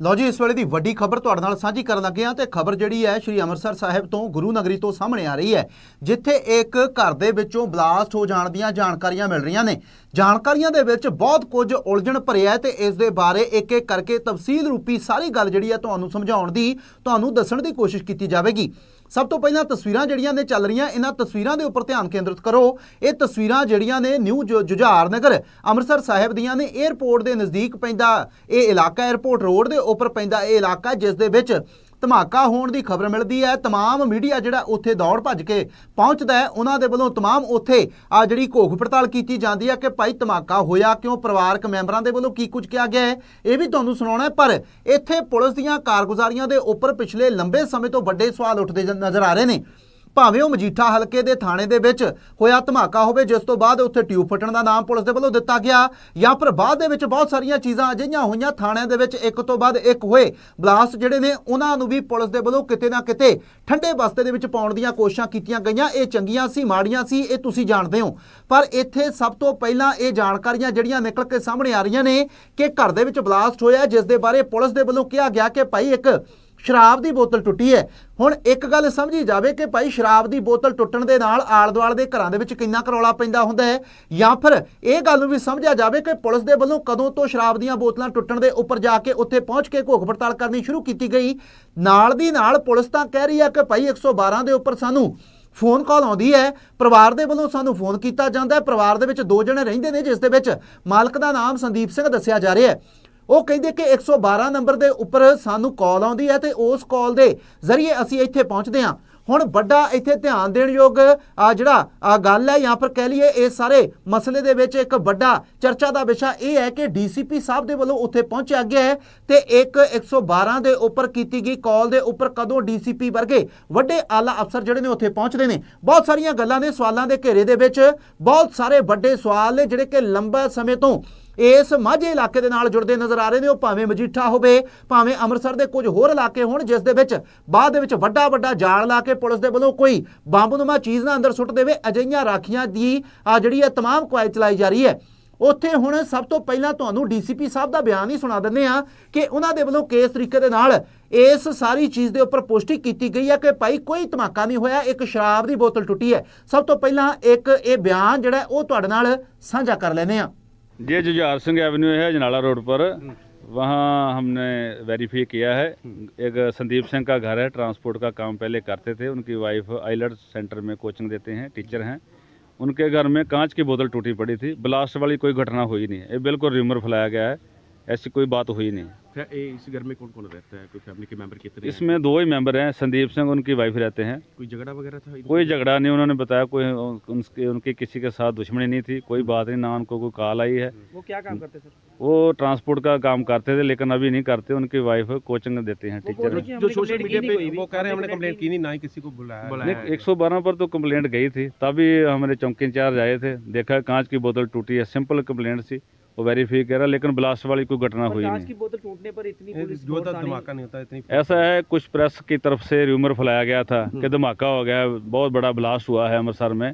ਲਓ ਜੀ, ਇਸ ਵੇਲੇ ਦੀ ਵੱਡੀ ਖਬਰ ਤੁਹਾਡੇ ਨਾਲ ਸਾਂਝੀ ਕਰਨ ਲੱਗੇ ਹਾਂ ਤੇ ਖਬਰ ਜਿਹੜੀ ਹੈ ਸ਼੍ਰੀ ਅੰਮ੍ਰਿਤਸਰ ਸਾਹਿਬ ਤੋਂ ਗੁਰੂ ਨਗਰੀ ਤੋਂ ਸਾਹਮਣੇ ਆ ਰਹੀ ਹੈ, ਜਿੱਥੇ ਇੱਕ ਘਰ ਦੇ ਵਿੱਚੋਂ ਬਲਾਸਟ ਹੋ ਜਾਣ ਦੀਆਂ ਜਾਣਕਾਰੀਆਂ ਮਿਲ ਰਹੀਆਂ ਨੇ। ਜਾਣਕਾਰੀਆਂ ਦੇ ਵਿੱਚ ਬਹੁਤ ਕੁਝ ਉਲਝਣ ਭਰਿਆ ਹੈ ਤੇ ਇਸ ਦੇ ਬਾਰੇ ਇੱਕ ਇੱਕ ਕਰਕੇ ਤਫਸੀਲ ਰੂਪੀ ਸਾਰੀ ਗੱਲ ਜਿਹੜੀ ਹੈ ਤੁਹਾਨੂੰ ਸਮਝਾਉਣ ਦੀ, ਤੁਹਾਨੂੰ ਦੱਸਣ ਦੀ ਕੋਸ਼ਿਸ਼ ਕੀਤੀ ਜਾਵੇਗੀ। ਸਭ ਤੋਂ ਪਹਿਲਾਂ ਤਸਵੀਰਾਂ ਜਿਹੜੀਆਂ ਨੇ ਚੱਲ ਰਹੀਆਂ, ਇਹਨਾਂ ਤਸਵੀਰਾਂ ਦੇ ਉੱਪਰ ਧਿਆਨ ਕੇਂਦਰਿਤ ਕਰੋ। ਇਹ ਤਸਵੀਰਾਂ ਜਿਹੜੀਆਂ ਨੇ ਨਿਊ ਜੁ- ਜੁਝਾਰ ਨਗਰ, ਅੰਮ੍ਰਿਤਸਰ ਸਾਹਿਬ ਦੀਆਂ ਨੇ। 에ਅਰਪੋਰਟ ਦੇ ਨਜ਼ਦੀਕ ਪੈਂਦਾ ਇਹ ਇਲਾਕਾ 에ਅਰਪੋਰਟ ਰੋਡ ਦੇ ਉੱਪਰ ਪੈਂਦਾ ਇਹ ਇਲਾਕਾ, ਜਿਸ ਦੇ ਵਿੱਚ ਧਮਾਕਾ ਹੋਣ ਦੀ ਖਬਰ ਮਿਲਦੀ ਹੈ तमाम ਮੀਡੀਆ ਜਿਹੜਾ ਉੱਥੇ ਦੌੜ ਭੱਜ ਕੇ ਪਹੁੰਚਦਾ ਹੈ ਉਹਨਾਂ ਦੇ ਵੱਲੋਂ तमाम ਉੱਥੇ ਆ ਜਿਹੜੀ ਘੋਖ ਪੜਤਾਲ ਕੀਤੀ ਜਾਂਦੀ ਹੈ ਕਿ ਭਾਈ ਧਮਾਕਾ ਹੋਇਆ ਕਿਉਂ ਪਰਿਵਾਰਕ ਮੈਂਬਰਾਂ ਦੇ ਵੱਲੋਂ ਕੀ ਕੁਝ ਕਿਹਾ ਗਿਆ ਹੈ ਇਹ ਵੀ ਤੁਹਾਨੂੰ ਸੁਣਾਉਣਾ ਹੈ ਪਰ ਇੱਥੇ ਪੁਲਿਸ ਦੀਆਂ ਕਾਰਗੁਜ਼ਾਰੀਆਂ ਦੇ ਉੱਪਰ ਪਿਛਲੇ ਲੰਬੇ ਸਮੇਂ ਤੋਂ ਵੱਡੇ ਸਵਾਲ ਉੱਠਦੇ ਜ- ਨਜ਼ਰ ਆ ਰਹੇ ਨੇ ਭਾਵੇਂ ਉਹ ਮਜੀਠਾ ਹਲਕੇ ਦੇ ਥਾਣੇ ਦੇ ਵਿੱਚ ਹੋਇਆ ਧਮਾਕਾ ਹੋਵੇ, ਜਿਸ ਤੋਂ ਬਾਅਦ ਉੱਥੇ ਟਿਊਬ ਫਟਣ ਦਾ ਨਾਮ ਪੁਲਿਸ ਦੇ ਵੱਲੋਂ ਦਿੱਤਾ ਗਿਆ, ਜਾਂ ਫਿਰ ਬਾਅਦ ਦੇ ਵਿੱਚ ਬਹੁਤ ਸਾਰੀਆਂ ਚੀਜ਼ਾਂ ਅਜਿਹੀਆਂ ਹੋਈਆਂ ਥਾਣਿਆਂ ਦੇ ਵਿੱਚ ਇੱਕ ਤੋਂ ਬਾਅਦ ਇੱਕ ਹੋਏ, ਬਲਾਸਟ ਜਿਹੜੇ ਨੇ, ਉਹਨਾਂ ਨੂੰ ਵੀ ਪੁਲਿਸ ਦੇ ਵੱਲੋਂ ਕਿਤੇ ਨਾ ਕਿਤੇ ਠੰਡੇ ਬਸਤੇ ਦੇ ਵਿੱਚ ਪਾਉਣ ਦੀਆਂ ਕੋਸ਼ਿਸ਼ਾਂ ਕੀਤੀਆਂ ਗਈਆਂ। ਇਹ ਚੰਗੀਆਂ ਸੀ, ਮਾੜੀਆਂ ਸੀ, ਇਹ ਤੁਸੀਂ ਜਾਣਦੇ ਹੋ। ਪਰ ਇੱਥੇ ਸਭ ਤੋਂ ਪਹਿਲਾਂ ਇਹ ਜਾਣਕਾਰੀਆਂ ਜਿਹੜੀਆਂ ਨਿਕਲ ਕੇ ਸਾਹਮਣੇ ਆ ਰਹੀਆਂ ਨੇ ਕਿ ਘਰ ਦੇ ਵਿੱਚ ਬਲਾਸਟ ਹੋਇਆ, ਜਿਸ ਦੇ ਬਾਰੇ ਪੁਲਿਸ ਦੇ ਵੱਲੋਂ ਕਿਹਾ ਗਿਆ ਕਿ ਭਾਈ ਇੱਕ ਸ਼ਰਾਬ ਦੀ ਬੋਤਲ ਟੁੱਟੀ ਹੈ। ਹੁਣ ਇੱਕ ਗੱਲ ਸਮਝੀ ਜਾਵੇ ਕਿ ਭਾਈ ਸ਼ਰਾਬ ਦੀ ਬੋਤਲ ਟੁੱਟਣ ਦੇ ਨਾਲ ਆਲ-ਦੁਆਲ ਦੇ ਘਰਾਂ ਦੇ ਵਿੱਚ ਕਿੰਨਾ ਕਰੌਲਾ ਪੈਂਦਾ ਹੁੰਦਾ ਹੈ ਜਾਂ ਫਿਰ ਇਹ ਗੱਲ ਨੂੰ ਵੀ ਸਮਝਿਆ ਜਾਵੇ ਕਿ ਪੁਲਿਸ ਦੇ ਵੱਲੋਂ ਕਦੋਂ ਤੋਂ ਸ਼ਰਾਬ ਦੀਆਂ ਬੋਤਲਾਂ ਟੁੱਟਣ ਦੇ ਉੱਪਰ ਜਾ ਕੇ ਉੱਥੇ ਪਹੁੰਚ ਕੇ ਘੋਖ ਪੜਤਾਲ ਕਰਨੀ ਸ਼ੁਰੂ ਕੀਤੀ ਗਈ। ਨਾਲ ਦੀ ਨਾਲ ਪੁਲਿਸ ਤਾਂ ਕਹਿ ਰਹੀ ਹੈ ਕਿ ਭਾਈ 112 ਦੇ ਉੱਪਰ ਸਾਨੂੰ ਫੋਨ ਕਾਲ ਆਉਂਦੀ ਹੈ। ਪਰਿਵਾਰ ਦੇ ਵੱਲੋਂ ਸਾਨੂੰ ਫੋਨ ਕੀਤਾ ਜਾਂਦਾ ਹੈ। ਪਰਿਵਾਰ ਦੇ ਵਿੱਚ ਦੋ ਜਣੇ ਰਹਿੰਦੇ ਨੇ, ਜਿਸ ਦੇ ਵਿੱਚ ਮਾਲਕ ਦਾ ਨਾਮ ਸੰਦੀਪ ਸਿੰਘ ਦੱਸਿਆ ਜਾ ਰਿਹਾ ਹੈ। ਉਹ ਕਹਿੰਦੇ ਕਿ 112 ਨੰਬਰ ਦੇ ਉੱਪਰ ਸਾਨੂੰ ਕਾਲ ਆਉਂਦੀ ਹੈ ਤੇ ਉਸ ਕਾਲ ਦੇ ਜ਼ਰੀਏ ਅਸੀਂ ਇੱਥੇ ਪਹੁੰਚਦੇ ਹਾਂ। ਹੁਣ ਵੱਡਾ ਇੱਥੇ ਧਿਆਨ ਦੇਣ ਯੋਗ ਜਿਹੜਾ ਗੱਲ ਹੈ ਜਾਂ ਫਿਰ ਕਹਿ ਲਈਏ ਇਹ ਸਾਰੇ ਮਸਲੇ ਦੇ ਵਿੱਚ ਇੱਕ ਵੱਡਾ ਚਰਚਾ ਦਾ ਵਿਸ਼ਾ ਇਹ ਹੈ ਕਿ ਡੀਸੀਪੀ ਸਾਹਿਬ ਦੇ ਵੱਲੋਂ ਉੱਥੇ ਪਹੁੰਚਿਆ ਗਿਆ ਹੈ ਤੇ ਇੱਕ 112 ਦੇ ਉੱਪਰ ਕੀਤੀ ਗਈ ਕਾਲ ਦੇ ਉੱਪਰ ਕਦੋਂ ਡੀਸੀਪੀ ਵਰਗੇ ਵੱਡੇ ਆਲਾ ਅਫਸਰ ਜਿਹੜੇ ਨੇ ਉੱਥੇ ਪਹੁੰਚਦੇ ਨੇ। ਬਹੁਤ ਸਾਰੀਆਂ ਗੱਲਾਂ ਨੇ ਸਵਾਲਾਂ ਦੇ ਘੇਰੇ ਦੇ ਵਿੱਚ, ਬਹੁਤ ਸਾਰੇ ਵੱਡੇ ਸਵਾਲ ਨੇ ਜਿਹੜੇ ਕਿ ਲੰਬਾ ਸਮੇਂ ਤੋਂ ਇਸ ਮਾਝੇ ਇਲਾਕੇ ਦੇ ਨਾਲ ਜੁੜਦੇ ਨਜ਼ਰ ਆ ਰਹੇ ਨੇ ਉਹ ਭਾਵੇਂ ਮਜੀਠਾ ਹੋਵੇ ਭਾਵੇਂ ਅੰਮ੍ਰਿਤਸਰ ਦੇ ਕੁਝ ਹੋਰ ਇਲਾਕੇ ਹੋਣ ਜਿਸ ਦੇ ਵਿੱਚ ਬਾਅਦ ਦੇ ਵਿੱਚ ਵੱਡਾ ਵੱਡਾ ਜਾਲ ਲਾ ਕੇ ਪੁਲਿਸ ਦੇ ਵੱਲੋਂ ਕੋਈ ਬੰਬ-ਨੁਮਾ ਚੀਜ਼ ਨਾ ਅੰਦਰ ਸੁੱਟ ਦੇਵੇ ਅਜਿਹੀਆਂ ਰਾਖੀਆਂ ਦੀ ਆ ਜਿਹੜੀ ਹੈ तमाम ਕੁਆਇ ਚਲਾਈ ਜਾ ਰਹੀ ਹੈ ਉੱਥੇ ਹੁਣ ਸਭ ਤੋਂ ਪਹਿਲਾਂ ਤੁਹਾਨੂੰ ਡੀਸੀਪੀ ਸਾਹਿਬ ਦਾ ਬਿਆਨ ਹੀ ਸੁਣਾ ਦਿੰਦੇ ਆ ਕਿ ਉਹਨਾਂ ਦੇ ਵੱਲੋਂ ਕਿਸ ਤਰੀਕੇ ਦੇ ਨਾਲ ਇਸ ਸਾਰੀ ਚੀਜ਼ ਦੇ ਉੱਪਰ ਪੁਸ਼ਟੀ ਕੀਤੀ ਗਈ ਹੈ ਕਿ ਭਾਈ ਕੋਈ ਧਮਾਕਾ ਨਹੀਂ ਹੋਇਆ ਇੱਕ ਸ਼ਰਾਬ ਦੀ ਬੋਤਲ ਟੁੱਟੀ ਹੈ ਸਭ ਤੋਂ ਪਹਿਲਾਂ ਇੱਕ ਇਹ ਬਿਆਨ ਜਿਹੜਾ ਹੈ ਉਹ ਤੁਹਾਡੇ ਨਾਲ ਸਾਂਝਾ ਕਰ ਲੈਨੇ ਆ ये जुझार सिंह एवेन्यू है जनाला रोड पर। वहाँ हमने वेरीफाई किया है। एक संदीप सिंह का घर है ट्रांसपोर्ट का काम पहले करते थे। उनकी वाइफ आइलट सेंटर में कोचिंग देते हैं टीचर हैं। उनके घर में कांच की बोतल टूटी पड़ी थी। ब्लास्ट वाली कोई घटना हुई नहीं। ये बिल्कुल र्यूमर फैलाया गया है। ऐसी कोई बात हुई नहीं। फिर ए, इस घर में कौन कौन रहता है? कोई फैमिली के मेंबर कितने हैं? इसमें दो ही मेंबर हैं संदीप सिंह उनकी वाइफ रहते हैं। कोई झगड़ा वगैरह था कोई झगड़ा नहीं उन्होंने बताया कोई उनके उनकी किसी के साथ दुश्मनी नहीं थी कोई बात नहीं ना उनको कोई कॉल आई है। वो क्या काम करते सर? वो ट्रांसपोर्ट का काम करते थे लेकिन अभी नहीं करते उनकी वाइफ कोचिंग देते हैं टीचर जो सोशल मीडिया पे वो कह रहे हैं हमने कंप्लेंट की नहीं। ना ही किसी को बुलाया बुलाया एक सौ बारह पर तो कंप्लेंट गई थी तभी हमारे चौकी इंचार्ज आए थे देखा कांच की बोतल टूटी है सिंपल कंप्लेंट थी वो वेरीफाई करा लेकिन ब्लास्ट वाली कोई घटना हुई नहीं। की बोतल टूटने पर इतनी जो था धमाका नहीं होता इतनी ऐसा है कुछ प्रेस की तरफ़ से र्यूमर फैलाया गया था कि धमाका हो गया है, बहुत बड़ा ब्लास्ट हुआ है अमृतसर में।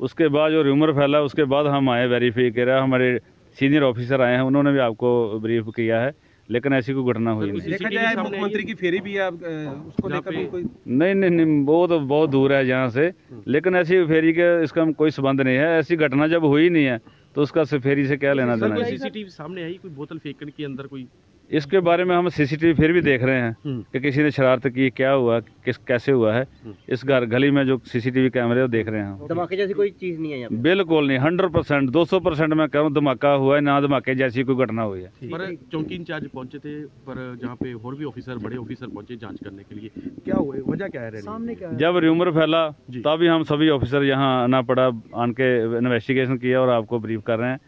उसके बाद जो र्यूमर फैला उसके बाद हम आए वेरीफाई करा हमारे सीनियर ऑफिसर आए हैं उन्होंने भी आपको ब्रीफ किया है लेकिन ऐसी कोई घटना हुई नहीं। देखा जाए मुख्यमंत्री की फेरी भी है उसको लेकर कोई नहीं नहीं नहीं वो तो बहुत दूर है यहाँ से लेकिन ऐसी फेरी के इसका कोई संबंध नहीं है ऐसी घटना जब हुई नहीं है तो उसका से फेरी से क्या लेना सर देना कोई है सीसीटीवी सामने आई कोई बोतल फेंकने के अंदर कोई इसके बारे में हम सीसीटीवी फिर भी देख रहे हैं हम्म। कि किसी ने शरारत की क्या हुआ किस कैसे हुआ है। इस घर गली में जो सीसीटीवी कैमरे वो देख रहे हैं धमाके जैसी कोई चीज़ नहीं है यहाँ बिल्कुल नहीं हंड्रेड परसेंट दो सौ परसेंट मैं कह रहा हूँ धमाका हुआ है ना धमाके जैसी कोई घटना हुई है। पर चौकी इंचार्ज पहुँचे थे पर जहाँ पे और भी ऑफिसर बड़े ऑफिसर पहुँचे जाँच करने के लिए। क्या हुआ वजह क्या है सामने क्या जब र्यूमर फैला तभी हम सभी ऑफिसर यहाँ आना पड़ा आन के इन्वेस्टिगेशन किया और आपको ब्रीफ कर रहे हैं।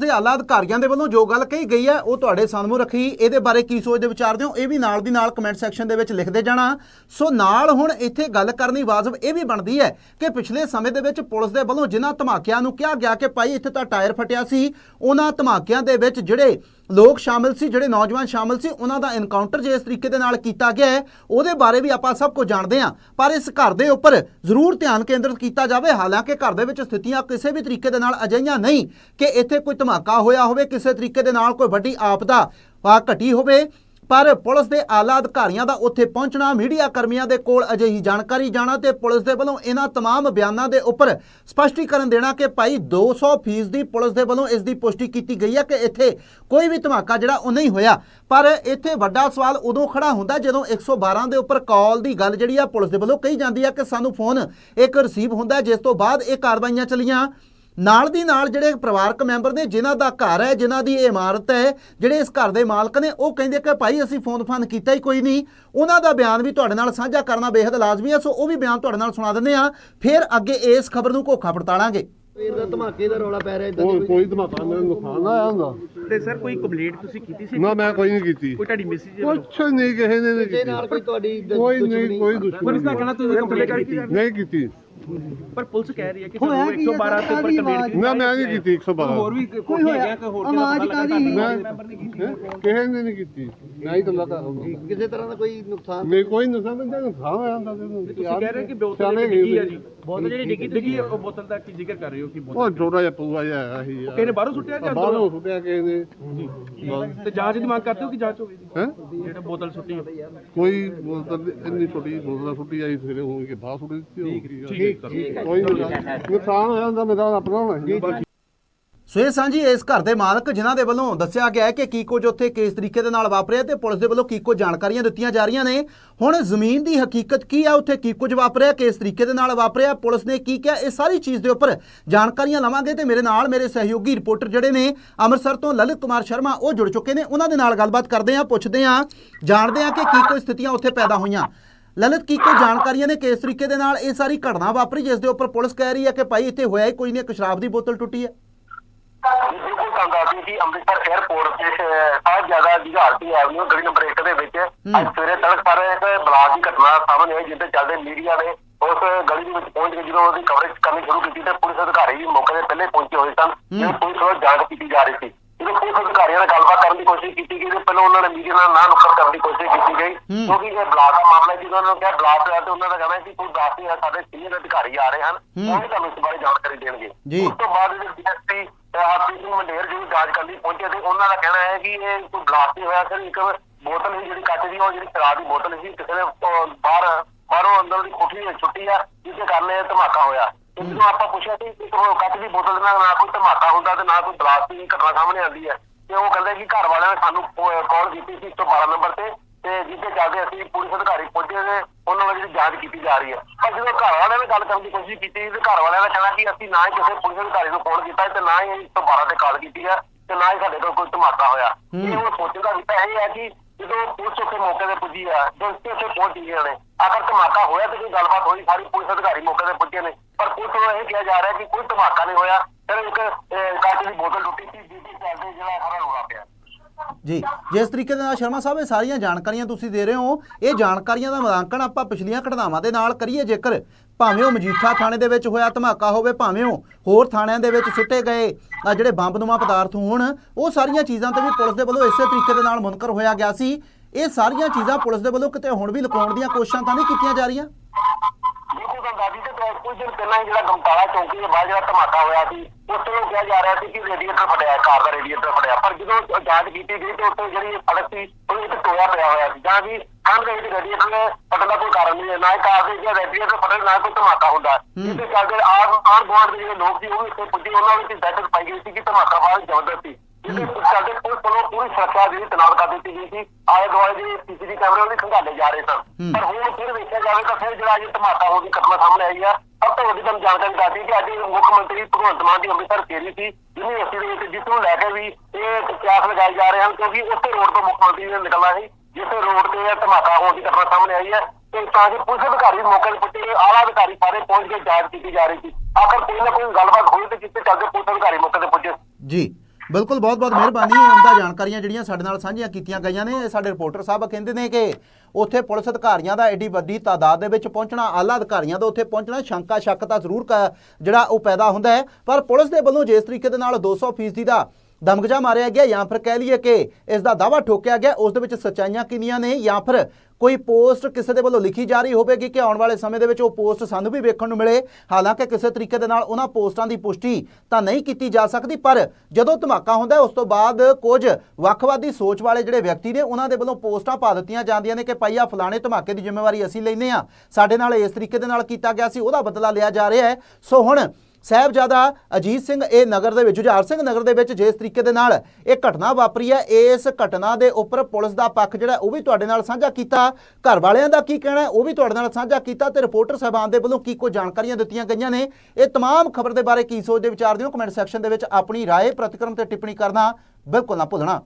ਦੇ ਆਲਾ ਅਧਿਕਾਰੀਆਂ ਦੇ ਵੱਲੋਂ ਜੋ ਗੱਲ ਕਹੀ ਗਈ ਹੈ, ਉਹ ਤੁਹਾਡੇ ਸਾਹਮਣੇ ਰੱਖੀ। ਇਹਦੇ ਬਾਰੇ ਕੀ ਸੋਚਦੇ ਵਿਚਾਰਦੇ ਹੋ ਇਹ ਵੀ ਨਾਲ ਦੀ ਨਾਲ ਕਮੈਂਟ ਸੈਕਸ਼ਨ ਦੇ ਵਿੱਚ ਲਿਖਦੇ ਜਾਣਾ। ਸੋ ਨਾਲ ਹੁਣ ਇੱਥੇ ਗੱਲ ਕਰਨੀ ਵਾਜਬ ਇਹ ਵੀ ਬਣਦੀ ਹੈ ਕਿ ਪਿਛਲੇ ਸਮੇਂ ਦੇ ਵਿੱਚ ਪੁਲਿਸ ਦੇ ਵੱਲੋਂ ਜਿਨ੍ਹਾਂ ਧਮਾਕਿਆਂ ਨੂੰ ਕਿਹਾ ਗਿਆ ਕਿ ਭਾਈ ਇੱਥੇ ਤਾਂ ਟਾਇਰ ਫਟਿਆ ਸੀ, ਉਹਨਾਂ ਧਮਾਕਿਆਂ ਦੇ ਵਿੱਚ ਜਿਹੜੇ ਲੋਕ ਸ਼ਾਮਿਲ ਸੀ, ਜਿਹੜੇ ਨੌਜਵਾਨ ਸ਼ਾਮਿਲ ਸੀ, ਉਹਨਾਂ ਦਾ ਐਨਕਾਊਂਟਰ ਜੇ ਇਸ ਤਰੀਕੇ ਦੇ ਨਾਲ ਕੀਤਾ ਗਿਆ ਹੈ, ਉਹਦੇ ਬਾਰੇ ਵੀ ਆਪਾਂ ਸਭ ਕੁਝ ਜਾਣਦੇ ਹਾਂ। ਪਰ ਇਸ ਘਰ ਦੇ ਉੱਪਰ ਜ਼ਰੂਰ ਧਿਆਨ ਕੇਂਦਰਿਤ ਕੀਤਾ ਜਾਵੇ। ਹਾਲਾਂਕਿ ਘਰ ਦੇ ਵਿੱਚ ਸਥਿਤੀਆਂ ਕਿਸੇ ਵੀ ਤਰੀਕੇ ਦੇ ਨਾਲ ਅਜਿਹੀਆਂ ਨਹੀਂ ਕਿ ਇੱਥੇ ਕੋਈ ਧਮਾਕਾ ਹੋਇਆ ਹੋਵੇ, ਕਿਸੇ ਤਰੀਕੇ ਦੇ ਨਾਲ ਕੋਈ ਵੱਡੀ ਆਪਦਾ ਘਟੀ ਹੋਵੇ। ਪਰ ਪੁਲਿਸ ਦੇ ਆਲਾ ਅਧਿਕਾਰੀਆਂ ਦਾ ਉੱਥੇ ਪਹੁੰਚਣਾ ਮੀਡੀਆ ਕਰਮੀਆਂ ਦੇ ਕੋਲ ਅਜਿਹੀ ਜਾਣਕਾਰੀ ਜਾਣਾ ਤੇ ਪੁਲਿਸ ਦੇ ਵੱਲੋਂ ਇਹਨਾਂ तमाम ਬਿਆਨਾਂ ਦੇ ਉੱਪਰ ਸਪਸ਼ਟੀਕਰਨ ਦੇਣਾ ਕਿ ਭਾਈ 200% ਦੀ ਪੁਲਿਸ ਦੇ ਵੱਲੋਂ ਇਸ ਦੀ ਪੁਸ਼ਟੀ ਕੀਤੀ ਗਈ ਹੈ ਕਿ ਇੱਥੇ ਕੋਈ ਵੀ ਧਮਾਕਾ ਜਿਹੜਾ ਉਹ ਨਹੀਂ ਹੋਇਆ ਪਰ ਇੱਥੇ ਵੱਡਾ ਸਵਾਲ ਉਦੋਂ ਖੜਾ ਹੁੰਦਾ ਜਦੋਂ 112 ਦੇ ਉੱਪਰ ਕਾਲ ਦੀ ਗੱਲ ਜਿਹੜੀ ਆ ਪੁਲਿਸ ਦੇ ਵੱਲੋਂ ਕਹੀ ਜਾਂਦੀ ਆ ਕਿ ਸਾਨੂੰ ਫੋਨ ਇੱਕ ਰਿਸੀਵ ਹੁੰਦਾ ਹੈ, ਜਿਸ ਤੋਂ ਬਾਅਦ ਇਹ ਕਾਰਵਾਈਆਂ ਚੱਲੀਆਂ ਨਾਲ ਦੀ ਨਾਲ ਜਿਹੜੇ ਪਰਿਵਾਰਕ ਮੈਂਬਰ ਨੇ ਜਿਨ੍ਹਾਂ ਦਾ ਘਰ ਹੈ ਜਿਨ੍ਹਾਂ ਦੀ ਇਮਾਰਤ ਹੈ ਜਿਹੜੇ ਇਸ ਘਰ ਦੇ ਮਾਲਕ ਨੇ ਉਹ ਕਹਿੰਦੇ ਕਿ ਭਾਈ ਅਸੀਂ ਫੋਨ ਫਾਨ ਕੀਤਾ ਹੀ ਕੋਈ ਨਹੀਂ। ਉਹਨਾਂ ਦਾ ਬਿਆਨ ਵੀ ਤੁਹਾਡੇ ਨਾਲ ਸਾਂਝਾ ਕਰਨਾ ਬੇहद ਲਾਜ਼ਮੀ ਹੈ ਸੋ ਉਹ ਵੀ ਬਿਆਨ ਤੁਹਾਡੇ ਨਾਲ ਸੁਣਾ ਦਿੰਦੇ ਆ ਫਿਰ ਅੱਗੇ ਇਸ ਖਬਰ ਨੂੰ ਕੋਖਾ ਪੜਤਾਲਾਂਗੇ। ਇਹਦਾ ਧਮਾਕੇ ਦਾ ਰੌਲਾ ਪੈ ਰਿਹਾ ਇਦਾਂ ਕੋਈ ਕੋਈ ਧਮਾਕਾ ਨਾ ਨੁਕਸਾਨ ਆਇਆ ਹੁੰਦਾ। ਤੇ ਸਰ ਕੋਈ ਕੰਪਲੇਂਟ ਤੁਸੀਂ ਕੀਤੀ ਸੀ? ਨਾ ਮੈਂ ਕੋਈ ਨਹੀਂ ਕੀਤੀ। ਕੋਈ ਤੁਹਾਡੀ ਮੈਸੇਜ ਕੁਛ ਨਹੀਂ ਕਿਸੇ ਨੇ ਨਹੀਂ ਕੀਤੀ। ਕੋਈ ਤੁਹਾਡੀ ਦ- ਕੋਈ ਦੁਸ਼ਮਣੀ? ਨਹੀਂ ਕੋਈ ਦੁਸ਼ਮਣੀ ਨਹੀਂ। ਤੁਸੀਂ ਕੰਪਲੇਂਟ ਕੀਤੀ। ਨਹੀਂ ਕੀਤੀ। ਪਰ ਪੁਲਿਸ ਕਹਿ ਰਹੀ ਹੈ ਕਿ ਸਾਨੂੰ 112 ਤੇ ਉੱਪਰ ਕੰਪਲੇਂਟ ਨਾ ਮੈਂ ਨਹੀਂ ਕੀਤੀ 112 ਹੋਰ ਵੀ ਕੋਈ ਹੈਗਾ ਕਿ ਹੋਰ ਆਵਾਜ਼ ਕਾਹਦੀ ਮੈਂ ਹੈਂ? ਕਿਸੇ ਨੇ ਨਹੀਂ ਕੀਤੀ। ਨਾ ਹੀ ਤੁਮਲਾ ਕਰ ਕਿਸੇ ਤਰ੍ਹਾਂ ਦਾ ਕੋਈ ਨੁਕਸਾਨ ਨਹੀਂ ਕੋਈ ਨੁਕਸਾਨ ਨਹੀਂ ਨੁਕਸਾਨ ਹੋਇਆ ਹੁੰਦਾ ਤੇ ਤੁਸੀਂ ਕਹਿ ਰਹੇ ਕਿ ਬੋਤਲ ਜਿਹੜੀ ਡਿੱਗੀ ਹੈ ਜੀ। ਬੋਤਲ ਜਿਹੜੀ ਡਿੱਗੀ ਡਿੱਗੀ ਹੈ, ਉਹ ਬੋਤਲ ਦਾ ਕੀ ਜ਼ਿਕਰ ਕਰ ਰਹੇ ਹੋ ਕਿ ਬੋਤਲ ਉਹ ਛੋਟਾ ਜਿਹਾ ਪੂਆ ਜਿਹਾ ਆਇਆ ਸੀ ਯਾਰ। ਕਿਸੇ ਨੇ ਬਾਹਰੋਂ ਸੁੱਟਿਆ ਜਾਂ ਬਾਹਰੋਂ ਸੁੱਟਿਆ ਕਿਸੇ ਨੇ। ਤੇ ਜਾਂਚ ਦੀ ਮੰਗ ਕਰਦੇ ਹੋ ਕਿ ਜਾਂਚ ਹੋਵੇ ਹੈ? ਜਿਹੜਾ ਬੋਤਲ ਸੁੱਟੀ ਹੈ ਕੋਈ ਬੋਤਲ ਇੰਨੀ ਛੋਟੀ ਬੋਤਲ ਸੁੱਟੀ ਆਈ ਸਵੇਰੇ ਹੋਣੀ ਕਿ ਬਾਹਰ ਸੁੱਟ ਦਿੱਤੀ ਹੋਊਗੀ। ਠੀਕ ਹੈ। ਕੋਈ ਨੁਕਸਾਨ ਹੋਇਆ ਹੁੰਦਾ ਮੇਰਾ ਆਪਣਾ ਹੋਣਾ ਸੀ। ਸੋ ਇਹ ਸਾਂਝੀ ਇਸ ਘਰ ਦੇ ਮਾਲਕ ਜਿਨ੍ਹਾਂ ਦੇ ਵੱਲੋਂ ਦੱਸਿਆ ਗਿਆ ਹੈ ਕਿ ਕੀ ਕੁਝ ਉੱਥੇ ਕਿਸ ਤਰੀਕੇ ਦੇ ਨਾਲ ਵਾਪਰਿਆ ਤੇ ਪੁਲਿਸ ਦੇ ਵੱਲੋਂ ਕੀ ਕੁਝ ਜਾਣਕਾਰੀਆਂ ਦਿੱਤੀਆਂ ਜਾ ਰਹੀਆਂ ਨੇ। ਹੁਣ ਜ਼ਮੀਨ ਦੀ ਹਕੀਕਤ ਕੀ ਆ? ਉੱਥੇ ਕੀ ਕੁਝ ਵਾਪਰਿਆ? ਕਿਸ ਤਰੀਕੇ ਦੇ ਨਾਲ ਵਾਪਰਿਆ? ਪੁਲਿਸ ਨੇ ਕੀ ਕਿਹਾ? ਇਹ ਸਾਰੀ ਚੀਜ਼ ਦੇ ਉੱਪਰ ਜਾਣਕਾਰੀਆਂ ਲਵਾਂਗੇ ਤੇ ਮੇਰੇ ਨਾਲ ਮੇਰੇ ਸਹਿਯੋਗੀ ਰਿਪੋਰਟਰ ਜਿਹੜੇ ਨੇ, ਅੰਮ੍ਰਿਤਸਰ ਤੋਂ ਲਲਿਤ ਕੁਮਾਰ ਸ਼ਰਮਾ, ਉਹ ਜੁੜ ਚੁੱਕੇ ਨੇ। ਉਹਨਾਂ ਦੇ ਨਾਲ ਗੱਲਬਾਤ ਕਰਦੇ ਹਾਂ, ਪੁੱਛਦੇ ਹਾਂ, ਜਾਣਦੇ ਹਾਂ ਕਿ ਕੀ ਕੁਝ ਸਥਿਤੀਆਂ ਉੱਥੇ ਪੈਦਾ ਹੋਈਆਂ। ਲਲਿਤ, ਕੀ ਕੋਈ ਜਾਣਕਾਰੀਆਂ ਨੇ ਕਿਸ ਤਰੀਕੇ ਦੇ ਨਾਲ? ਇਹ ਸਾਰੀ ਘਟਨਾ ਵਾਪਰੀ ਜਿਸ ਦੇ ਉੱਪਰ ਪੁਲਿਸ ਕਹਿ ਰਹੀ ਹੈ ਕਿ ਭਾਈ ਇੱਥੇ ਹੋਇਆ ਹੀ ਕੋਈ ਨਹੀਂ, ਇੱਕ ਸ਼ਰਾਬ ਦੀ ਬੋਤਲ ਟੁੱਟੀ ਹੈ। ਬਿਲਕੁਲ ਤੁਹਾਨੂੰ ਦੱਸਦੀ ਸੀ ਅੰਮ੍ਰਿਤਸਰ 에ਅਰਪੋਰਟ ਤੇ ਬਹੁਤ ਜ਼ਿਆਦਾ ਦਿਹਾਤੀ ਐਵਨਿਊ ਗਲੀ ਨੰਬਰ 1 ਦੇ ਵਿੱਚ। ਅੱਜ ਸਵੇਰੇ ਤੜਕਸਾਰ ਇੱਕ ਬਲਾਕ ਦੀ ਘਟਨਾ ਸਾਹਮਣੇ ਆਈ ਜਿੱਦੇ ਚੱਲਦੇ ਮੀਡੀਆ ਨੇ ਉਸ ਗਲੀ ਦੇ ਵਿੱਚ ਪਹੁੰਚ ਕੇ ਜਦੋਂ ਉਹਦੀ ਕਵਰੇਜ ਕਰਨੀ ਸ਼ੁਰੂ ਕੀਤੀ ਤੇ ਪੁਲਿਸ ਅਧਿਕਾਰੀ ਵੀ ਮੌਕੇ ਤੇ ਪਹਿਲੇ ਪਹੁੰਚੇ ਹੋਏ ਸਨ ਤੇ ਪੁਲਿਸ ਵੱਲੋਂ ਜਾਂਚ ਕੀਤੀ ਜਾ ਰਹੀ ਸੀ। ਜਦੋਂ ਪੁਲਿਸ ਅਧਿਕਾਰੀਆਂ ਨਾਲ ਗੱਲਬਾਤ ਕਰਨ ਦੀ ਕੋਸ਼ਿਸ਼ ਕੀਤੀ ਗਈ ਤੇ ਪਹਿਲਾਂ ਉਹਨਾਂ ਨੇ ਮੀਡੀਆ ਨਾਲ ਨਾ ਨੁੱਕਰ ਕਰਨ ਦੀ ਕੋਸ਼ਿਸ਼ ਕੀਤੀ ਗਈ ਕਿਉਂਕਿ ਇਹ ਬਲਾਕ ਦਾ ਮਾਮਲਾ ਜਿਹਨਾਂ ਨੂੰ ਕਿਹਾ ਬਲਾਕ ਹੈ ਤੇ ਉਹਨਾਂ ਦਾ ਕਹਿਣਾ ਕਿ ਕੋਈ ਬਲਾਕ ਨਹੀਂ ਸਾਡੇ ਸੀਨੀਅਰ ਅਧਿਕਾਰੀ ਆ ਰਹੇ ਹਨ ਉਹ ਵੀ ਤੁਹਾਨੂੰ ਇਸ ਬਾਰੇ ਜਾਣਕਾਰੀ ਦੇਣਗੇ। ਉਸ ਤੋਂ ਬਾਅਦ ਜਿਹੜੇ ਡੀਐਸਪੀ ਹਰਪ੍ਰੀਤ ਸਿੰਘ ਮੰਡੇਰ ਜੀ ਵੀ ਜਾਂਚ ਕਰਨ ਲਈ ਪਹੁੰਚੇ ਤੇ ਉਹਨਾਂ ਦਾ ਕਹਿਣਾ ਹੈ ਕਿ ਇਹ ਕੋਈ ਬਲਾਸਟ ਨਹੀਂ ਹੋਇਆ ਸਿਰ ਇੱਕ ਬੋਤਲ ਸੀ ਜਿਹੜੀ ਕੱਚ ਦੀ ਉਹ ਜਿਹੜੀ ਸ਼ਰਾਬ ਦੀ ਬੋਤਲ ਸੀ ਕਿਸੇ ਨੇ ਅਹ, ਬਾਹਰ ਬਾਹਰੋਂ ਅੰਦਰ ਦੀ ਕੋਠੀ ਵਿੱਚ ਛੁੱਟੀ ਆ ਜਿਹਦੇ ਕਾਰਨ ਇਹ ਧਮਾਕਾ ਹੋਇਆ। ਤੇ ਜਦੋਂ ਆਪਾਂ ਪੁੱਛਿਆ ਕਿ ਕਿ ਉਹ ਕੱਚ ਦੀ ਬੋਤਲ ਦੇ ਨਾਲ ਨਾ ਕੋਈ ਧਮਾਕਾ ਹੁੰਦਾ ਤੇ ਨਾ ਕੋਈ ਬਲਾਸਟ ਦੀ ਘਟਨਾ ਸਾਹਮਣੇ ਆਉਂਦੀ ਹੈ ਤੇ ਉਹ ਕਹਿੰਦੇ ਕਿ ਘਰ ਵਾਲਿਆਂ ਨੇ ਸਾਨੂੰ ਕਾਲ ਕੀਤੀ ਸੀ 112 ਨੰਬਰ ਤੇ ਤੇ ਜਿਹਦੇ ਚੱਲਦੇ ਅਸੀਂ ਪੁਲਿਸ ਅਧਿਕਾਰੀ ਪਹੁੰਚੇ ਨੇ ਉਹਨਾਂ ਨਾਲ ਜਿਹੜੀ ਜਾਂਚ ਕੀਤੀ ਜਾ ਰਹੀ ਹੈ। ਪਰ ਜਦੋਂ ਘਰ ਵਾਲਿਆਂ ਨੇ ਗੱਲ ਕਰਨ ਦੀ ਕੋਸ਼ਿਸ਼ ਕੀਤੀ ਤੇ ਘਰ ਵਾਲਿਆਂ ਦਾ ਕਹਿਣਾ ਕਿ ਅਸੀਂ ਨਾ ਹੀ ਕਿਸੇ ਪੁਲਿਸ ਅਧਿਕਾਰੀ ਨੂੰ ਫੋਨ ਕੀਤਾ ਤੇ ਨਾ ਹੀ 112 ਤੇ ਕਾਲ ਕੀਤੀ ਹੈ ਤੇ ਨਾ ਹੀ ਸਾਡੇ ਕੋਲ ਕੋਈ ਧਮਾਕਾ ਹੋਇਆ। ਇਹ ਉਹ ਸੋਚਣ ਦਾ ਵਿਸ਼ਾ ਇਹ ਹੈ ਕਿ ਜਦੋਂ ਪੁਲਿਸ ਉੱਥੇ ਮੌਕੇ ਤੇ ਪੁੱਜੀ ਆ ਦੋਸਤੇ ਉੱਥੇ ਪਹੁੰਚ ਗਏ ਨੇ। ਅਗਰ ਧਮਾਕਾ ਹੋਇਆ ਤੇ ਕੋਈ ਗੱਲਬਾਤ ਹੋਈ ਸਾਰੀ ਪੁਲਿਸ ਅਧਿਕਾਰੀ ਮੌਕੇ ਤੇ ਪੁੱਜੇ ਨੇ। ਪਰ ਪੁਲਿਸ ਨੂੰ ਇਹ ਕਿਹਾ ਜਾ ਰਿਹਾ ਕਿ ਕੋਈ ਧਮਾਕਾ ਨਹੀਂ ਹੋਇਆ ਸਿਰਫ ਇੱਕ ਕੱਚ ਦੀ ਬੋਤਲ ਟੁੱਟੀ ਸੀ ਜਿਹਦੇ ਚੱਲਦੇ ਜਿਹੜਾ ਸਾਰਾ ਰੋਲਾ ਪਿਆ ਜੀ, ਜਿਸ ਤਰੀਕੇ ਦੇ ਨਾਲ ਸ਼ਰਮਾ ਸਾਹਿਬ, ਇਹ ਸਾਰੀਆਂ ਜਾਣਕਾਰੀਆਂ ਤੁਸੀਂ ਦੇ ਰਹੇ ਹੋ, ਇਹ ਜਾਣਕਾਰੀਆਂ ਦਾ ਮੁਲਾਂਕਣ ਆਪਾਂ ਪਿਛਲੀਆਂ ਘਟਨਾਵਾਂ ਦੇ ਨਾਲ ਕਰੀਏ ਜੇਕਰ। ਭਾਵੇਂ ਉਹ ਮਜੀਠਾ ਥਾਣੇ ਦੇ ਵਿੱਚ ਹੋਇਆ, ਧਮਾਕਾ ਹੋਵੇ, ਭਾਵੇਂ ਉਹ ਹੋਰ ਥਾਣਿਆਂ ਦੇ ਵਿੱਚ ਸੁੱਟੇ ਗਏ, ਆ ਜਿਹੜੇ ਬੰਬਨੁਮਾ ਪਦਾਰਥ ਹੋਣ, ਉਹ ਸਾਰੀਆਂ ਚੀਜ਼ਾਂ ਤੇ ਵੀ ਪੁਲਿਸ ਦੇ ਵੱਲੋਂ ਇਸੇ ਤਰੀਕੇ ਦੇ ਨਾਲ ਮੁਨਕਰ ਹੋਇਆ ਗਿਆ ਸੀ। ਇਹ ਸਾਰੀਆਂ ਚੀਜ਼ਾਂ ਪੁਲਿਸ ਦੇ ਵੱਲੋਂ ਕਿਤੇ ਹੁਣ ਵੀ ਲੁਕਾਉਣ ਦੀਆਂ ਕੋਸ਼ਿਸ਼ਾਂ ਤਾਂ ਨਹੀਂ ਕੀਤੀਆਂ ਜਾ ਰਹੀਆਂ? ਗੰਦਾਜੀ ਤੇ ਤਾਂ ਕੁਝ ਦਿਨ ਪਹਿਲਾਂ ਹੀ ਜਿਹੜਾ ਗਮਤਾਲਾ ਚੌਂਕੀ ਦੇ ਬਾਹਰ ਜਿਹੜਾ ਧਮਾਕਾ ਹੋਇਆ ਸੀ ਉਸ ਤੋਂ ਕਿਹਾ ਜਾ ਰਿਹਾ ਸੀ ਕਿ ਰੇਡੀਏਟਰ ਫਟਿਆ ਕਾਰ ਦਾ ਰੇਡੀਏਟਰ ਫਟਿਆ। ਪਰ ਜਦੋਂ ਜਾਂਚ ਕੀਤੀ ਗਈ ਤੇ ਉੱਥੇ ਜਿਹੜੀ ਸੜਕ ਸੀ ਉਹਦੇ ਵਿੱਚ ਟੋਇਆ ਪਿਆ ਹੋਇਆ ਸੀ। ਜਾਂ ਵੀ ਖਾਨ ਦੇ ਵਿੱਚ ਰੇਡੀਏਟਰ ਨੇ ਫਟਣ ਦਾ ਕੋਈ ਕਾਰਨ ਨਹੀਂ ਹੈ ਨਾ ਹੀ ਕਾਰ ਦੇ ਜਿਹੜਾ ਰੇਡੀਏਟਰ ਫਟਣ ਨਾ ਕੋਈ ਧਮਾਕਾ ਹੁੰਦਾ। ਜਿਹਦੇ ਚੱਲਦੇ ਆਰ ਆਰ ਗੁਆਂਢ ਦੇ ਜਿਹੜੇ ਲੋਕ ਸੀ ਉਹ ਵੀ ਇੱਥੇ ਪੁੱਜੇ। ਉਹਨਾਂ ਵਿੱਚ ਦਹਿਸ਼ਤ ਪਾਈ ਗਈ ਸੀ ਕਿ ਧਮਾਕਾ ਬਹੁਤ ਜ਼ਬਰਦਸਤ ਸੀ। ਜਿਹਦੇ ਚੱਲਦੇ ਪੁਲਿਸ ਵੱਲੋਂ ਪੂਰੀ ਸੁਰੱਖਿਆ ਜਿਹੜੀ ਤਨਾਤ ਕਰ ਦਿੱਤੀ ਗਈ ਸੀ ਆਲੇ ਦੁਆਲੇ ਜਿਹੜੇ ਸੀਸੀਟੀਵੀ ਕੈਮਰੇ ਉਹ ਵੀ ਖੰਗਾਲੇ ਜਾ ਰਹੇ ਸਨ। ਪਰ ਹੁਣ ਫਿਰ ਵੇਖਿਆ ਜਾਵੇ ਤਾਂ ਫਿਰ ਜਿਹੜਾ ਇਹ ਧਮਾਕਾ ਹੋਣ ਦੀ ਘਟਨਾ ਸਾਹਮਣੇ ਆਈ ਆ ਸਭ ਤੋਂ ਵੱਡੀ ਤੁਹਾਨੂੰ ਜਾਣਕਾਰੀ ਦੱਸਦੀ ਕਿ ਅੱਜ ਮੁੱਖ ਮੰਤਰੀ ਭਗਵੰਤ ਮਾਨ ਦੀ ਅੰਮ੍ਰਿਤਸਰ ਫੇਰੀ ਸੀ ਯੂਨੀਵਰਸਿਟੀ ਦੇ ਵਿੱਚ ਜਿਸ ਨੂੰ ਲੈ ਕੇ ਵੀ ਇਹ ਕਿਆਸ ਲਗਾਏ ਜਾ ਰਹੇ ਹਨ ਕਿਉਂਕਿ ਉਸੇ ਰੋਡ ਤੋਂ ਮੁੱਖ ਮੰਤਰੀ ਨੇ ਨਿਕਲਣਾ ਸੀ ਜਿਸ ਰੋਡ ਤੇ ਇਹ ਧਮਾਕਾ ਹੋਣ ਦੀ ਘਟਨਾ ਸਾਹਮਣੇ ਆਈ ਹੈ। ਤੇ ਤਾਂ ਕਿ ਪੁਲਿਸ ਅਧਿਕਾਰੀ ਮੌਕੇ ਤੇ ਪੁੱਜੇ ਆਲਾ ਅਧਿਕਾਰੀ ਸਾਰੇ ਪਹੁੰਚ ਕੇ ਜਾਂਚ ਕੀਤੀ ਜਾ ਰਹੀ ਸੀ। ਆਖਰ ਕੋਈ ਨਾ ਕੋਈ ਗੱਲਬਾਤ ਹੋਈ ਤੇ ਜਿੱਥੇ ਚੱਲਦੇ ਪੁਲਿਸ ਅਧਿਕਾਰੀ ਮੌਕੇ ਤੇ ਪੁੱਜੇ। ਜੀ। ਬਿਲਕੁਲ, ਬਹੁਤ ਬਹੁਤ ਮਿਹਰਬਾਨੀ। ਉਹਦਾ ਜਾਣਕਾਰੀਆਂ ਜਿਹੜੀਆਂ ਸਾਡੇ ਨਾਲ ਸਾਂਝੀਆਂ ਕੀਤੀਆਂ ਗਈਆਂ ਨੇ, ਸਾਡੇ ਰਿਪੋਰਟਰ ਸਾਹਿਬ ਕਹਿੰਦੇ ਨੇ ਕਿ ਉੱਥੇ ਪੁਲਿਸ ਅਧਿਕਾਰੀਆਂ ਦਾ ਐਡੀ ਵੱਡੀ ਤਾਦਾਦ ਦੇ ਵਿੱਚ ਪਹੁੰਚਣਾ, ਆਲਾ ਅਧਿਕਾਰੀਆਂ ਦਾ ਉੱਥੇ ਪਹੁੰਚਣਾ ਸ਼ੰਕਾ ਸ਼ੱਕ ਤਾਂ ਜ਼ਰੂਰ ਕ- ਜਿਹੜਾ ਉਹ ਪੈਦਾ ਹੁੰਦਾ ਹੈ। ਪਰ ਪੁਲਿਸ ਦੇ ਵੱਲੋਂ ਜਿਸ ਤਰੀਕੇ ਦੇ ਨਾਲ 200 ਫੀਸਦੀ ਦਾ ਦਮਗਜਾ ਮਾਰਿਆ ਗਿਆ ਜਾਂ ਫਿਰ ਕਹਿ ਲਈਏ ਕਿ ਇਸ ਦਾ ਦਾਵਾ ਠੋਕਿਆ ਗਿਆ, ਉਸ ਦੇ ਵਿੱਚ ਸੱਚਾਈਆਂ ਕਿੰਨੀਆਂ ਨੇ ਜਾਂ ਫਿਰ ਕੋਈ ਪੋਸਟ ਕਿਸੇ ਦੇ ਵੱਲੋਂ ਲਿਖੀ ਜਾ ਰਹੀ ਹੋਵੇਗੀ ਕਿ ਆਉਣ ਵਾਲੇ ਸਮੇਂ ਦੇ ਵਿੱਚ ਉਹ ਪੋਸਟ ਸਾਨੂੰ ਵੀ ਵੇਖਣ ਨੂੰ ਮਿਲੇ? ਹਾਲਾਂਕਿ ਕਿਸੇ ਤਰੀਕੇ ਦੇ ਨਾਲ ਉਹਨਾਂ ਪੋਸਟਾਂ ਦੀ ਪੁਸ਼ਟੀ ਤਾਂ ਨਹੀਂ ਕੀਤੀ ਜਾ ਸਕਦੀ, ਪਰ ਜਦੋਂ ਧਮਾਕਾ ਹੁੰਦਾ ਉਸ ਤੋਂ ਬਾਅਦ ਕੁਝ ਵੱਖਵਾਦੀ ਸੋਚ ਵਾਲੇ ਜਿਹੜੇ ਵਿਅਕਤੀ ਨੇ, ਉਹਨਾਂ ਦੇ ਵੱਲੋਂ ਪੋਸਟਾਂ ਪਾ ਦਿੱਤੀਆਂ ਜਾਂਦੀਆਂ ਨੇ ਕਿ ਭਾਈ ਆ ਫਲਾਣੇ ਧਮਾਕੇ ਦੀ ਜ਼ਿੰਮੇਵਾਰੀ ਅਸੀਂ ਲੈਨੇ ਆ ਸਾਡੇ ਨਾਲ ਇਸ ਤਰੀਕੇ ਦੇ ਨਾਲ ਕੀਤਾ ਗਿਆ ਸੀ, ਉਹਦਾ ਬਦਲਾ ਲਿਆ ਜਾ ਰਿਹਾ ਹੈ। ਸੋ ਹੁਣ ਸਾਹਿਬਜ਼ਾਦਾ ਅਜੀਤ ਸਿੰਘ ਇਹ ਨਗਰ ਦੇ ਵਿੱਚ ਜੁਝਾਰ ਸਿੰਘ ਨਗਰ ਦੇ ਵਿੱਚ ਜਿਸ ਤਰੀਕੇ ਦੇ ਨਾਲ ਇਹ ਘਟਨਾ ਵਾਪਰੀ ਹੈ ਇਸ ਘਟਨਾ ਦੇ ਉੱਪਰ ਪੁਲਿਸ ਦਾ ਪੱਖ ਜਿਹੜਾ ਉਹ ਵੀ ਤੁਹਾਡੇ ਨਾਲ ਸਾਂਝਾ ਕੀਤਾ ਘਰ ਵਾਲਿਆਂ ਦਾ ਕੀ ਕਹਿਣਾ ਹੈ ਉਹ ਵੀ ਤੁਹਾਡੇ ਨਾਲ ਸਾਂਝਾ ਕੀਤਾ ਤੇ ਰਿਪੋਰਟਰ ਸਾਹਿਬਾਨ ਦੇ ਵੱਲੋਂ ਕੀ ਕੋਈ ਜਾਣਕਾਰੀਆਂ ਦਿੱਤੀਆਂ ਗਈਆਂ ਨੇ ਇਹ तमाम ਖਬਰ ਦੇ ਬਾਰੇ ਕੀ ਸੋਚਦੇ ਵਿਚਾਰਦੇ ਹੋ ਕਮੈਂਟ ਸੈਕਸ਼ਨ ਦੇ ਵਿੱਚ ਆਪਣੀ ਰਾਏ ਪ੍ਰਤੀਕਰਮ ਤੇ ਟਿੱਪਣੀ ਕਰਨਾ ਬਿਲਕੁਲ ਨਾ ਭੁੱਲਣਾ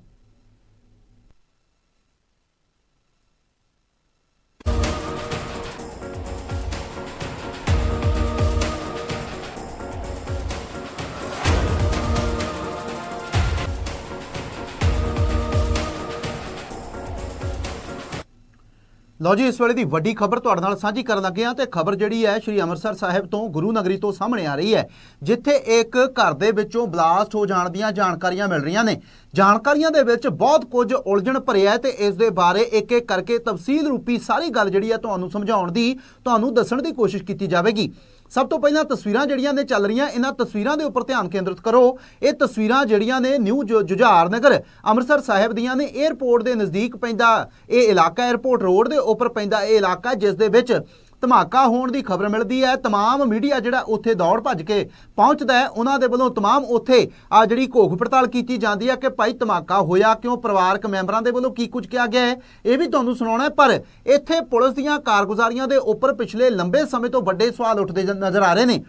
ਲਓ ਜੀ, ਇਸ ਵੇਲੇ ਦੀ ਵੱਡੀ ਖਬਰ ਤੁਹਾਡੇ ਨਾਲ ਸਾਂਝੀ ਕਰਨ ਲੱਗੇ ਹਾਂ ਤੇ ਖਬਰ ਜਿਹੜੀ ਹੈ ਸ਼੍ਰੀ ਅੰਮ੍ਰਿਤਸਰ ਸਾਹਿਬ ਤੋਂ ਗੁਰੂ ਨਗਰੀ ਤੋਂ ਸਾਹਮਣੇ ਆ ਰਹੀ ਹੈ, ਜਿੱਥੇ ਇੱਕ ਘਰ ਦੇ ਵਿੱਚੋਂ ਬਲਾਸਟ ਹੋ ਜਾਣ ਦੀਆਂ ਜਾਣਕਾਰੀਆਂ ਮਿਲ ਰਹੀਆਂ ਨੇ। ਜਾਣਕਾਰੀਆਂ ਦੇ ਵਿੱਚ ਬਹੁਤ ਕੁਝ ਉਲਝਣ ਭਰਿਆ ਹੈ ਤੇ ਇਸ ਦੇ ਬਾਰੇ ਇੱਕ ਇੱਕ ਕਰਕੇ ਤਫਸੀਲ ਰੂਪੀ ਸਾਰੀ ਗੱਲ ਜਿਹੜੀ ਹੈ ਤੁਹਾਨੂੰ ਸਮਝਾਉਣ ਦੀ, ਤੁਹਾਨੂੰ ਦੱਸਣ ਦੀ ਕੋਸ਼ਿਸ਼ ਕੀਤੀ ਜਾਵੇਗੀ। ਸਭ ਤੋਂ ਪਹਿਲਾਂ ਤਸਵੀਰਾਂ ਜਿਹੜੀਆਂ ਨੇ ਚੱਲ ਰਹੀਆਂ, ਇਹਨਾਂ ਤਸਵੀਰਾਂ ਦੇ ਉੱਪਰ ਧਿਆਨ ਕੇਂਦਰਿਤ ਕਰੋ। ਇਹ ਤਸਵੀਰਾਂ ਜਿਹੜੀਆਂ ਨੇ ਨਿਊ ਜੁ- ਜੁਝਾਰ ਨਗਰ, ਅੰਮ੍ਰਿਤਸਰ ਸਾਹਿਬ ਦੀਆਂ ਨੇ। 에ਅਰਪੋਰਟ ਦੇ ਨਜ਼ਦੀਕ ਪੈਂਦਾ ਇਹ ਇਲਾਕਾ 에ਅਰਪੋਰਟ ਰੋਡ ਦੇ ਉੱਪਰ ਪੈਂਦਾ ਇਹ ਇਲਾਕਾ, ਜਿਸ ਦੇ ਵਿੱਚ ਧਮਾਕਾ ਹੋਣ ਦੀ ਖਬਰ ਮਿਲਦੀ ਹੈ तमाम ਮੀਡੀਆ ਜਿਹੜਾ ਉੱਥੇ ਦੌੜ ਭੱਜ ਕੇ ਪਹੁੰਚਦਾ ਹੈ ਉਹਨਾਂ ਦੇ ਵੱਲੋਂ तमाम ਉੱਥੇ ਆ ਜਿਹੜੀ ਘੋਖ ਪੜਤਾਲ ਕੀਤੀ ਜਾਂਦੀ ਹੈ ਕਿ ਭਾਈ ਧਮਾਕਾ ਹੋਇਆ ਕਿਉਂ ਪਰਿਵਾਰਕ ਮੈਂਬਰਾਂ ਦੇ ਵੱਲੋਂ ਕੀ ਕੁਝ ਕਿਹਾ ਗਿਆ ਹੈ ਇਹ ਵੀ ਤੁਹਾਨੂੰ ਸੁਣਾਉਣਾ ਹੈ ਪਰ ਇੱਥੇ ਪੁਲਿਸ ਦੀਆਂ ਕਾਰਗੁਜ਼ਾਰੀਆਂ ਦੇ ਉੱਪਰ ਪਿਛਲੇ ਲੰਬੇ ਸਮੇਂ ਤੋਂ ਵੱਡੇ ਸਵਾਲ ਉੱਠਦੇ ਜ- ਨਜ਼ਰ ਆ ਰਹੇ ਨੇ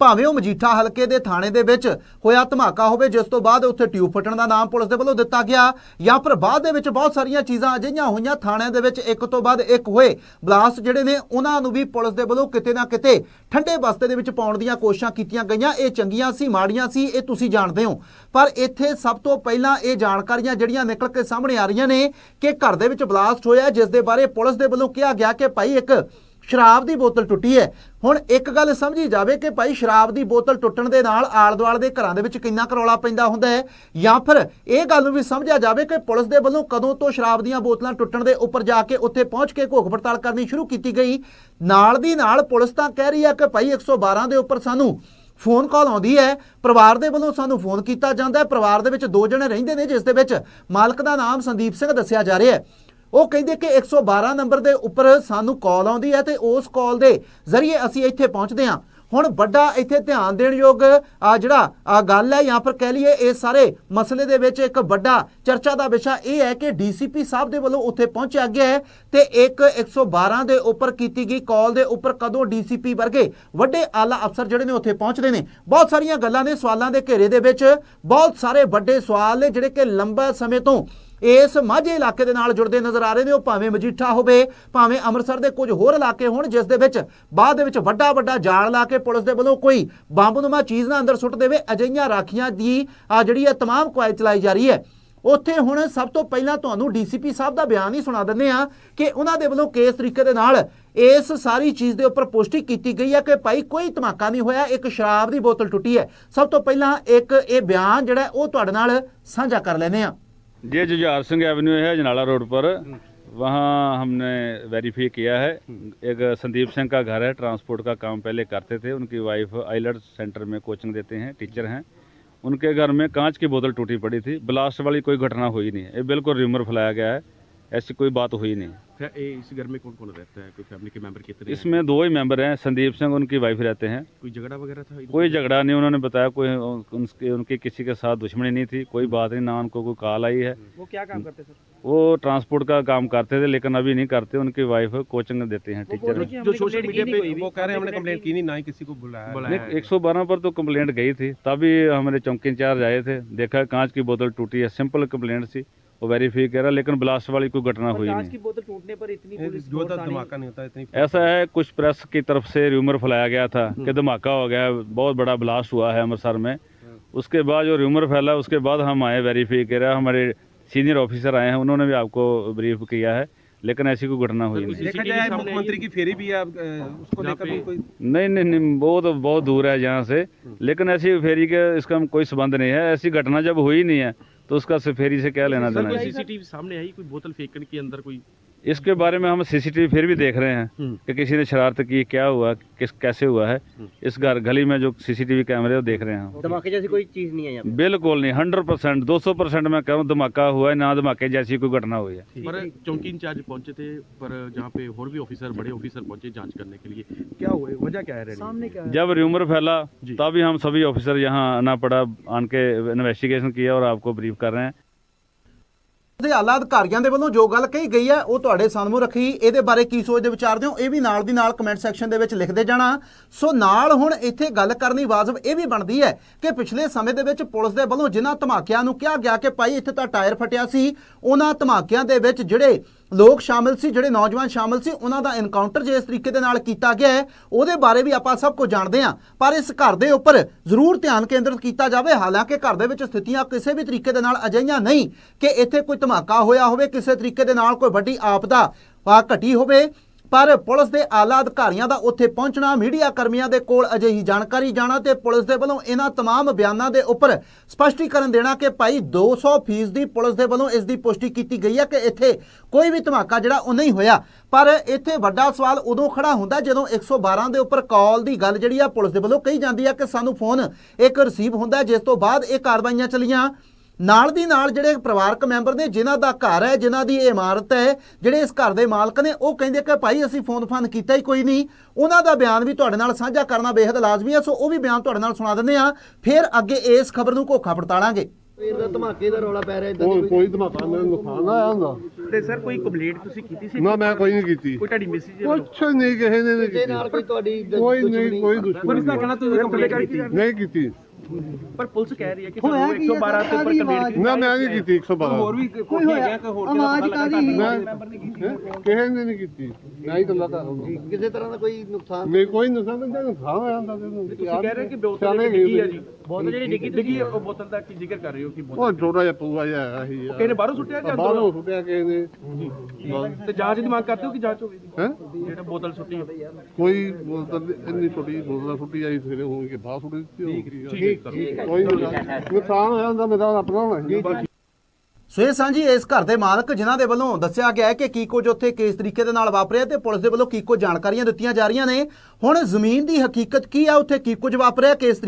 ਭਾਵੇਂ ਉਹ ਮਜੀਠਾ ਹਲਕੇ ਦੇ ਥਾਣੇ ਦੇ ਵਿੱਚ ਹੋਇਆ ਧਮਾਕਾ ਹੋਵੇ, ਜਿਸ ਤੋਂ ਬਾਅਦ ਉੱਥੇ ਟਿਊਬ ਫਟਣ ਦਾ ਨਾਮ ਪੁਲਿਸ ਦੇ ਵੱਲੋਂ ਦਿੱਤਾ ਗਿਆ, ਜਾਂ ਫਿਰ ਬਾਅਦ ਦੇ ਵਿੱਚ ਬਹੁਤ ਸਾਰੀਆਂ ਚੀਜ਼ਾਂ ਅਜਿਹੀਆਂ ਹੋਈਆਂ ਥਾਣਿਆਂ ਦੇ ਵਿੱਚ ਇੱਕ ਤੋਂ ਬਾਅਦ ਇੱਕ ਹੋਏ, ਬਲਾਸਟ ਜਿਹੜੇ ਨੇ, ਉਹਨਾਂ ਨੂੰ ਵੀ ਪੁਲਿਸ ਦੇ ਵੱਲੋਂ ਕਿਤੇ ਨਾ ਕਿਤੇ ਠੰਡੇ ਬਸਤੇ ਦੇ ਵਿੱਚ ਪਾਉਣ ਦੀਆਂ ਕੋਸ਼ਿਸ਼ਾਂ ਕੀਤੀਆਂ ਗਈਆਂ। ਇਹ ਚੰਗੀਆਂ ਸੀ, ਮਾੜੀਆਂ ਸੀ, ਇਹ ਤੁਸੀਂ ਜਾਣਦੇ ਹੋ। ਪਰ ਇੱਥੇ ਸਭ ਤੋਂ ਪਹਿਲਾਂ ਇਹ ਜਾਣਕਾਰੀਆਂ ਜਿਹੜੀਆਂ ਨਿਕਲ ਕੇ ਸਾਹਮਣੇ ਆ ਰਹੀਆਂ ਨੇ ਕਿ ਘਰ ਦੇ ਵਿੱਚ ਬਲਾਸਟ ਹੋਇਆ, ਜਿਸ ਦੇ ਬਾਰੇ ਪੁਲਿਸ ਦੇ ਵੱਲੋਂ ਕਿਹਾ ਗਿਆ ਕਿ ਭਾਈ ਇੱਕ ਸ਼ਰਾਬ ਦੀ ਬੋਤਲ ਟੁੱਟੀ ਹੈ। ਹੁਣ ਇੱਕ ਗੱਲ ਸਮਝੀ ਜਾਵੇ ਕਿ ਭਾਈ ਸ਼ਰਾਬ ਦੀ ਬੋਤਲ ਟੁੱਟਣ ਦੇ ਨਾਲ ਆਲ-ਦੁਆਲ ਦੇ ਘਰਾਂ ਦੇ ਵਿੱਚ ਕਿੰਨਾ ਕਰੌਲਾ ਪੈਂਦਾ ਹੁੰਦਾ ਹੈ ਜਾਂ ਫਿਰ ਇਹ ਗੱਲ ਨੂੰ ਵੀ ਸਮਝਿਆ ਜਾਵੇ ਕਿ ਪੁਲਿਸ ਦੇ ਵੱਲੋਂ ਕਦੋਂ ਤੋਂ ਸ਼ਰਾਬ ਦੀਆਂ ਬੋਤਲਾਂ ਟੁੱਟਣ ਦੇ ਉੱਪਰ ਜਾ ਕੇ ਉੱਥੇ ਪਹੁੰਚ ਕੇ ਘੋਖ ਪੜਤਾਲ ਕਰਨੀ ਸ਼ੁਰੂ ਕੀਤੀ ਗਈ। ਨਾਲ ਦੀ ਨਾਲ ਪੁਲਿਸ ਤਾਂ ਕਹਿ ਰਹੀ ਹੈ ਕਿ ਭਾਈ 112 ਦੇ ਉੱਪਰ ਸਾਨੂੰ ਫੋਨ ਕਾਲ ਆਉਂਦੀ ਹੈ। ਪਰਿਵਾਰ ਦੇ ਵੱਲੋਂ ਸਾਨੂੰ ਫੋਨ ਕੀਤਾ ਜਾਂਦਾ ਹੈ। ਪਰਿਵਾਰ ਦੇ ਵਿੱਚ ਦੋ ਜਣੇ ਰਹਿੰਦੇ ਨੇ, ਜਿਸ ਦੇ ਵਿੱਚ ਮਾਲਕ ਦਾ ਨਾਮ ਸੰਦੀਪ ਸਿੰਘ ਦੱਸਿਆ ਜਾ ਰਿਹਾ ਹੈ। ਉਹ ਕਹਿੰਦੇ ਕਿ 112 ਨੰਬਰ ਦੇ ਉੱਪਰ ਸਾਨੂੰ ਕਾਲ ਆਉਂਦੀ ਹੈ ਤੇ ਉਸ ਕਾਲ ਦੇ ਜ਼ਰੀਏ ਅਸੀਂ ਇੱਥੇ ਪਹੁੰਚਦੇ ਹਾਂ। ਹੁਣ ਵੱਡਾ ਇੱਥੇ ਧਿਆਨ ਦੇਣ ਯੋਗ ਜਿਹੜਾ ਗੱਲ ਹੈ ਜਾਂ ਫਿਰ ਕਹਿ ਲਈਏ ਇਹ ਸਾਰੇ ਮਸਲੇ ਦੇ ਵਿੱਚ ਇੱਕ ਵੱਡਾ ਚਰਚਾ ਦਾ ਵਿਸ਼ਾ ਇਹ ਹੈ ਕਿ ਡੀਸੀਪੀ ਸਾਹਿਬ ਦੇ ਵੱਲੋਂ ਉੱਥੇ ਪਹੁੰਚਿਆ ਗਿਆ ਹੈ ਤੇ ਇੱਕ 112 ਦੇ ਉੱਪਰ ਕੀਤੀ ਗਈ ਕਾਲ ਦੇ ਉੱਪਰ ਕਦੋਂ ਡੀਸੀਪੀ ਵਰਗੇ ਵੱਡੇ ਆਲਾ ਅਫਸਰ ਜਿਹੜੇ ਨੇ ਉੱਥੇ ਪਹੁੰਚਦੇ ਨੇ। ਬਹੁਤ ਸਾਰੀਆਂ ਗੱਲਾਂ ਨੇ ਸਵਾਲਾਂ ਦੇ ਘੇਰੇ ਦੇ ਵਿੱਚ, ਬਹੁਤ ਸਾਰੇ ਵੱਡੇ ਸਵਾਲ ਨੇ ਜਿਹੜੇ ਕਿ ਲੰਬਾ ਸਮੇਂ ਤੋਂ ਇਸ ਮਾਝੇ ਇਲਾਕੇ ਦੇ ਨਾਲ ਜੁੜਦੇ ਨਜ਼ਰ ਆ ਰਹੇ ਨੇ ਉਹ ਭਾਵੇਂ ਮਜੀਠਾ ਹੋਵੇ ਭਾਵੇਂ ਅੰਮ੍ਰਿਤਸਰ ਦੇ ਕੁਝ ਹੋਰ ਇਲਾਕੇ ਹੋਣ ਜਿਸ ਦੇ ਵਿੱਚ ਬਾਅਦ ਦੇ ਵਿੱਚ ਵੱਡਾ ਵੱਡਾ ਜਾਲ ਲਾ ਕੇ ਪੁਲਿਸ ਦੇ ਵੱਲੋਂ ਕੋਈ ਬੰਬਨੁਮਾ ਚੀਜ਼ ਨਾ ਅੰਦਰ ਸੁੱਟ ਦੇਵੇ ਅਜਿਹੀਆਂ ਰਾਖੀਆਂ ਦੀ ਆ ਜਿਹੜੀ ਹੈ तमाम ਕੁਆਇ ਚਲਾਈ ਜਾ ਰਹੀ ਹੈ ਉੱਥੇ ਹੁਣ ਸਭ ਤੋਂ ਪਹਿਲਾਂ ਤੁਹਾਨੂੰ ਡੀਸੀਪੀ ਸਾਹਿਬ ਦਾ ਬਿਆਨ ਹੀ ਸੁਣਾ ਦਿੰਦੇ ਆ ਕਿ ਉਹਨਾਂ ਦੇ ਵੱਲੋਂ ਕਿਸ ਤਰੀਕੇ ਦੇ ਨਾਲ ਇਸ ਸਾਰੀ ਚੀਜ਼ ਦੇ ਉੱਪਰ ਪੁਸ਼ਟੀ ਕੀਤੀ ਗਈ ਹੈ ਕਿ ਭਾਈ ਕੋਈ ਧਮਾਕਾ ਨਹੀਂ ਹੋਇਆ ਇੱਕ ਸ਼ਰਾਬ ਦੀ ਬੋਤਲ ਟੁੱਟੀ ਹੈ ਸਭ ਤੋਂ ਪਹਿਲਾਂ ਇੱਕ ਇਹ ਬਿਆਨ ਜਿਹੜਾ ਹੈ ਉਹ ਤੁਹਾਡੇ ਨਾਲ ਸਾਂਝਾ ਕਰ ਲੈਨੇ ਆ ये जुझार सिंह एवेन्यू है जनाला रोड पर। वहाँ हमने वेरीफाई किया है। एक संदीप सिंह का घर है ट्रांसपोर्ट का काम पहले करते थे। उनकी वाइफ आइलट सेंटर में कोचिंग देते हैं टीचर हैं। उनके घर में कांच की बोतल टूटी पड़ी थी। ब्लास्ट वाली कोई घटना हुई नहीं है। ये बिल्कुल र्यूमर फैलाया गया है। ऐसी कोई बात हुई नहीं फिर ये इस घर में कौन कौन रहता है कोई फैमिली के मेंबर कितने हैं? इसमें दो ही मेंबर हैं संदीप सिंह उनकी वाइफ रहते हैं कोई झगड़ा वगैरह था इधर? कोई झगड़ा नहीं उन्होंने बताया कोई उनके उनकी किसी के साथ दुश्मनी नहीं थी कोई बात नहीं ना उनको कोई कॉल आई है वो क्या काम करते सर वो ट्रांसपोर्ट का काम करते थे लेकिन अभी नहीं करते उनकी वाइफ कोचिंग देते हैं टीचर हैं। जो सोशल मीडिया पे वो कह रहे हैं हमने कंप्लेंट की नहीं ना ही किसी को बुलाया बुलाया नहीं एक सौ बारह पर तो कंप्लेंट गई थी तभी हमारे चौकी इंचार्ज आए थे देखा कांच की बोतल टूटी है सिंपल कंप्लेंट थी वो वेरीफाई कह रहा लेकिन ब्लास्ट वाली कोई घटना हुई नहीं। की बोतल टूटने पर इतनी ये पुलिस जो था धमाका नहीं होता इतनी ऐसा है कुछ प्रेस की तरफ़ से र्यूमर फैलाया गया था कि धमाका हो गया बहुत बड़ा ब्लास्ट हुआ है अमृतसर में। उसके बाद जो र्यूमर फैला उसके बाद हम आए वेरीफाई कह रहा हमारे सीनियर ऑफिसर आए हैं उन्होंने भी आपको ब्रीफ किया है लेकिन ऐसी कोई घटना हुई नहीं। देखा जाए मुख्यमंत्री की फेरी भी है उसको लेकर कोई नहीं नहीं नहीं वो तो बहुत दूर है यहाँ से लेकिन ऐसी फेरी के इसका कोई संबंध नहीं है ऐसी घटना जब हुई नहीं है तो उसका से फेरी से क्या लेना सर देना कोई है सीसीटीवी सामने आई कोई बोतल फेंकने के अंदर कोई इसके बारे में हम सीसीटीवी फिर भी देख रहे हैं कि किसी ने शरारत की क्या हुआ किस कैसे हुआ है। इस घर गली में जो सीसीटीवी कैमरे वो देख रहे हैं धमाके जैसी कोई चीज़ नहीं है बिल्कुल नहीं हंड्रेड परसेंट दो सौ परसेंट मैं कहूँ धमाका हुआ है ना धमाके जैसी कोई घटना हुई है। पर चौकी इंचार्ज पहुँचे थे पर जहाँ पे और भी ऑफिसर बड़े ऑफिसर पहुँचे जाँच करने के लिए। क्या हुआ? वजह क्या है सामने क्या जब र्यूमर फैला तभी हम सभी ऑफिसर यहाँ आना पड़ा आन के इन्वेस्टिगेशन किया और आपको ब्रीफ कर रहे हैं। ਦੇ ਆਲਾ ਅਧਿਕਾਰੀਆਂ ਦੇ ਵੱਲੋਂ ਜੋ ਗੱਲ ਕਹੀ ਗਈ ਹੈ, ਉਹ ਤੁਹਾਡੇ ਸਾਹਮਣੇ ਰੱਖੀ। ਇਹਦੇ ਬਾਰੇ ਕੀ ਸੋਚਦੇ ਵਿਚਾਰਦੇ ਹੋ ਇਹ ਵੀ ਨਾਲ ਦੀ ਨਾਲ ਕਮੈਂਟ ਸੈਕਸ਼ਨ ਦੇ ਵਿੱਚ ਲਿਖਦੇ ਜਾਣਾ। ਸੋ ਨਾਲ ਹੁਣ ਇੱਥੇ ਗੱਲ ਕਰਨੀ ਵਾਜਬ ਇਹ ਵੀ ਬਣਦੀ ਹੈ ਕਿ ਪਿਛਲੇ ਸਮੇਂ ਦੇ ਵਿੱਚ ਪੁਲਿਸ ਦੇ ਵੱਲੋਂ ਜਿਨ੍ਹਾਂ ਧਮਾਕਿਆਂ ਨੂੰ ਕਿਹਾ ਗਿਆ ਕਿ ਭਾਈ ਇੱਥੇ ਤਾਂ ਟਾਇਰ ਫਟਿਆ ਸੀ, ਉਹਨਾਂ ਧਮਾਕਿਆਂ ਦੇ ਵਿੱਚ ਜਿਹੜੇ ਲੋਕ ਸ਼ਾਮਿਲ ਸੀ, ਜਿਹੜੇ ਨੌਜਵਾਨ ਸ਼ਾਮਿਲ ਸੀ, ਉਹਨਾਂ ਦਾ ਐਨਕਾਊਂਟਰ ਜੇ ਇਸ ਤਰੀਕੇ ਦੇ ਨਾਲ ਕੀਤਾ ਗਿਆ ਹੈ, ਉਹਦੇ ਬਾਰੇ ਵੀ ਆਪਾਂ ਸਭ ਕੁਝ ਜਾਣਦੇ ਹਾਂ। ਪਰ ਇਸ ਘਰ ਦੇ ਉੱਪਰ ਜ਼ਰੂਰ ਧਿਆਨ ਕੇਂਦਰਿਤ ਕੀਤਾ ਜਾਵੇ। ਹਾਲਾਂਕਿ ਘਰ ਦੇ ਵਿੱਚ ਸਥਿਤੀਆਂ ਕਿਸੇ ਵੀ ਤਰੀਕੇ ਦੇ ਨਾਲ ਅਜਿਹੀਆਂ ਨਹੀਂ ਕਿ ਇੱਥੇ ਕੋਈ ਧਮਾਕਾ ਹੋਇਆ ਹੋਵੇ, ਕਿਸੇ ਤਰੀਕੇ ਦੇ ਨਾਲ ਕੋਈ ਵੱਡੀ ਆਪਦਾ ਘਟੀ ਹੋਵੇ। ਪਰ ਪੁਲਿਸ ਦੇ ਆਲਾ ਅਧਿਕਾਰੀਆਂ ਦਾ ਉੱਥੇ ਪਹੁੰਚਣਾ ਮੀਡੀਆ ਕਰਮੀਆਂ ਦੇ ਕੋਲ ਅਜਿਹੀ ਜਾਣਕਾਰੀ ਜਾਣਾ ਤੇ ਪੁਲਿਸ ਦੇ ਵੱਲੋਂ ਇਹਨਾਂ तमाम ਬਿਆਨਾਂ ਦੇ ਉੱਪਰ ਸਪਸ਼ਟੀਕਰਨ ਦੇਣਾ ਕਿ ਭਾਈ 200% ਦੀ ਪੁਲਿਸ ਦੇ ਵੱਲੋਂ ਇਸ ਦੀ ਪੁਸ਼ਟੀ ਕੀਤੀ ਗਈ ਹੈ ਕਿ ਇੱਥੇ ਕੋਈ ਵੀ ਧਮਾਕਾ ਜਿਹੜਾ ਉਹ ਨਹੀਂ ਹੋਇਆ ਪਰ ਇੱਥੇ ਵੱਡਾ ਸਵਾਲ ਉਦੋਂ ਖੜਾ ਹੁੰਦਾ ਜਦੋਂ 112 ਦੇ ਉੱਪਰ ਕਾਲ ਦੀ ਗੱਲ ਜਿਹੜੀ ਆ ਪੁਲਿਸ ਦੇ ਵੱਲੋਂ ਕਹੀ ਜਾਂਦੀ ਹੈ ਕਿ ਸਾਨੂੰ ਫੋਨ ਇੱਕ ਰਿਸੀਵ ਹੁੰਦਾ ਹੈ, ਜਿਸ ਤੋਂ ਬਾਅਦ ਇਹ ਕਾਰਵਾਈਆਂ ਚੱਲੀਆਂ ਨਾਲ ਦੀ ਨਾਲ ਜਿਹੜੇ ਪਰਿਵਾਰਕ ਮੈਂਬਰ ਨੇ ਜਿਨ੍ਹਾਂ ਦਾ ਘਰ ਹੈ ਜਿਨ੍ਹਾਂ ਦੀ ਇਹ ਇਮਾਰਤ ਹੈ ਜਿਹੜੇ ਇਸ ਘਰ ਦੇ ਮਾਲਕ ਨੇ ਉਹ ਕਹਿੰਦੇ ਕਿ ਭਾਈ ਅਸੀਂ ਫੋਨ ਫਾਨ ਕੀਤਾ ਹੀ ਕੋਈ ਨਹੀਂ। ਉਹਨਾਂ ਦਾ ਬਿਆਨ ਵੀ ਤੁਹਾਡੇ ਨਾਲ ਸਾਂਝਾ ਕਰਨਾ ਬੇहद ਲਾਜ਼ਮੀ ਹੈ ਸੋ ਉਹ ਵੀ ਬਿਆਨ ਤੁਹਾਡੇ ਨਾਲ ਸੁਣਾ ਦਿੰਦੇ ਆ ਫਿਰ ਅੱਗੇ ਇਸ ਖਬਰ ਨੂੰ ਕੋਖਾ ਪੜਤਾਲਾਂਗੇ ਇਹਦਾ ਧਮਾਕੇ ਦਾ ਰੌਲਾ ਪੈ ਰਿਹਾ ਇਦਾਂ ਕੋਈ ਕੋਈ ਧਮਾਕਾ ਮੇਰਾ ਨੁਕਸਾਨ ਆਇਆ ਹੁੰਦਾ। ਤੇ ਸਰ ਕੋਈ ਕੰਪਲੀਟ ਤੁਸੀਂ ਕੀਤੀ ਸੀ? ਨਾ ਮੈਂ ਕੋਈ ਨਹੀਂ ਕੀਤੀ। ਕੋਈ ਤੁਹਾਡੀ ਮੈਸੇਜ ਕੁਛ ਨਹੀਂ ਕਿਸੇ ਨੇ ਨਹੀਂ ਕੀਤੀ ਨਾਲ ਕੋਈ ਤੁਹਾਡੀ ਦ- ਕੋਈ? ਨਹੀਂ ਕੋਈ ਦੁਸ਼ਮਣੀ ਨਹੀਂ। ਕਹਿਣਾ ਤੁਸੀਂ ਕੰਪਲੀਟ ਕੀਤੀ ਨਹੀਂ ਕੀਤੀ। ਪਰ ਪੁਲਿਸ ਕਹਿ ਰਹੀ ਹੈ ਕਿ ਸਾਨੂੰ 112 ਤੇ ਉੱਪਰ ਕੰਪਲੀਟ ਨਾ ਮੈਂ ਨਹੀਂ ਕੀਤੀ 112 ਹੋਰ ਵੀ ਕੋਈ ਹੋਇਆ? ਕਿ ਹੋਰ ਆਵਾਜ਼ ਕਾਦੀ? ਕਿਸੇ ਨੇ ਨਹੀਂ ਕੀਤੀ। ਮੈਂ ਹੀ ਗੱਲਾਂ ਕਰ ਰਿਹਾ ਕਿਸੇ ਤਰ੍ਹਾਂ ਦਾ ਕੋਈ ਨੁਕਸਾਨ? ਨਹੀਂ ਕੋਈ ਨੁਕਸਾਨ ਨਹੀਂ ਨੁਕਸਾਨ ਹੋਇਆ ਹੁੰਦਾ ਤੁਸੀਂ ਕਹਿ ਰਹੇ ਕਿ ਬੋਤਲ ਡਿੱਗੀ ਹੈ ਜੀ। ਬੋਤਲ ਜਿਹੜੀ ਡਿੱਗੀ ਹੈ, ਉਹ ਬੋਤਲ ਦਾ ਕੀ ਜ਼ਿਕਰ ਕਰ ਰਹੇ ਹੋ ਕਿ ਬੋਤਲ ਉਹ ਛੋਟਾ ਜਿਹਾ ਪੂਆ ਜਿਹਾ ਹੈਗਾ ਸੀ ਯਾਰ। ਕਿਸੇ ਨੇ ਬਾਹਰੋਂ ਸੁੱਟਿਆ ਜਾਂ ਬਾਹਰੋਂ ਸੁੱਟਿਆ ਕਿਸੇ ਨੇ। ਤੇ ਜਾਂਚ ਦੀ ਮੰਗ ਕਰਦੇ ਹੋ ਕਿ ਜਾਂਚ ਹੋਵੇ ਹੈ? ਜਿਹੜਾ ਬੋਤਲ ਸੁੱਟੀ ਕੋਈ ਬੋਤਲ ਇੰਨੀ ਛੋਟੀ ਬੋਤਲ ਸੁੱਟੀ ਆਈ ਸਵੇਰੇ ਹੋਣੀ ਕਿ ਬਾਹਰ ਸੁੱਟ। ਠੀਕ ਹੈ ਕੋਈ ਨੁਕਸਾਨ ਨੁਕਸਾਨ ਹੋਇਆ ਹੁੰਦਾ ਮੇਰਾ ਆਪਣਾ ਹੋਣਾ ਸੀ ਸੋ ਇਹ ਸਾਂਝੀ ਇਸ ਘਰ ਦੇ ਮਾਲਕ ਜਿਨ੍ਹਾਂ ਦੇ ਵੱਲੋਂ ਦੱਸਿਆ ਗਿਆ ਹੈ ਕਿ ਕੀ ਕੁਝ ਉੱਥੇ ਕਿਸ ਤਰੀਕੇ ਦੇ ਨਾਲ ਵਾਪਰਿਆ ਤੇ ਪੁਲਿਸ ਦੇ ਵੱਲੋਂ ਕੀ ਕੁਝ ਜਾਣਕਾਰੀਆਂ ਦਿੱਤੀਆਂ ਜਾ ਰਹੀਆਂ ਨੇ। ਹੁਣ ਜ਼ਮੀਨ ਦੀ ਹਕੀਕਤ ਕੀ ਆ? ਉੱਥੇ ਕੀ ਕੁਝ ਵਾਪਰਿਆ? ਕਿਸ ਤਰੀਕੇ